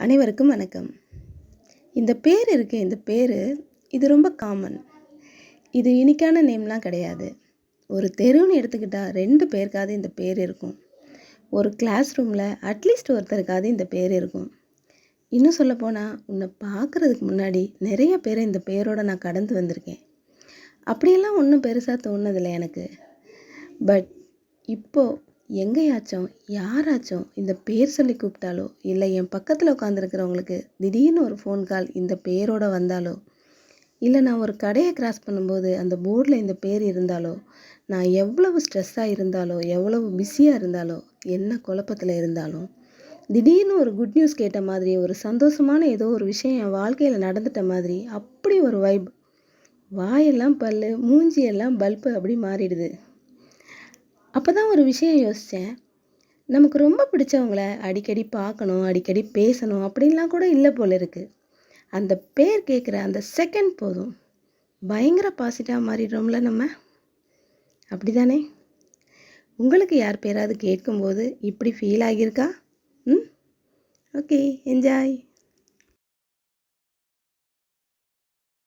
அனைவருக்கும் வணக்கம். இந்த பேர் இருக்கு இந்த பேர் இது ரொம்ப காமன் இது யூனிக்கான நேம்லாம் கிடையாது. ஒரு தெருன்னு எடுத்துக்கிட்டால் ரெண்டு பேருக்காவது இந்த பேர் இருக்கும். ஒரு கிளாஸ் ரூமில் அட்லீஸ்ட் ஒருத்தருக்காவது இந்த பேர் இருக்கும். இன்னும் சொல்லப்போனால் உன்னை பார்க்குறதுக்கு முன்னாடி நிறைய பேரை இந்த பேரோட நான் கடந்து வந்திருக்கேன். அப்படியெல்லாம் ஒன்றும் பெருசாக தோணுனதில்லை எனக்கு. பட் இப்போது எங்கேயாச்சும் யாராச்சும் இந்த பேர் சொல்லி கூப்பிட்டாலோ இல்லை என் பக்கத்தில் உட்காந்துருக்கிறவங்களுக்கு திடீர்னு ஒரு ஃபோன் கால் இந்த பேரோட வந்தாலோ இல்லை நான் ஒரு கடையை கிராஸ் பண்ணும்போது அந்த போர்டில் இந்த பேர் இருந்தாலோ நான் எவ்வளவு ஸ்ட்ரெஸ்ஸாக இருந்தாலோ எவ்வளவு பிஸியாக இருந்தாலோ என்ன குழப்பத்தில் இருந்தாலும் திடீர்னு ஒரு குட் நியூஸ் கேட்ட மாதிரி ஒரு சந்தோஷமான ஏதோ ஒரு விஷயம் என் வாழ்க்கையில் நடந்துட்ட மாதிரி அப்படி ஒரு வைப் வாயெல்லாம் பல்லு மூஞ்சியெல்லாம் பல்பு அப்படி மாறிடுது. அப்போ தான் ஒரு விஷயம் யோசித்தேன் நமக்கு ரொம்ப பிடிச்சவங்கள அடிக்கடி பார்க்கணும் அடிக்கடி பேசணும் அப்படின்லாம் கூட இல்லை போல இருக்குது அந்த பேர் கேட்குற அந்த செகண்ட் போதும். பயங்கர பாசிட்டிவாக மாறிடுறோம்ல நம்ம? அப்படி தானே உங்களுக்கு யார் பேராவது கேட்கும்போது இப்படி ஃபீல் ஆகியிருக்கா? ம்? Okay enjoy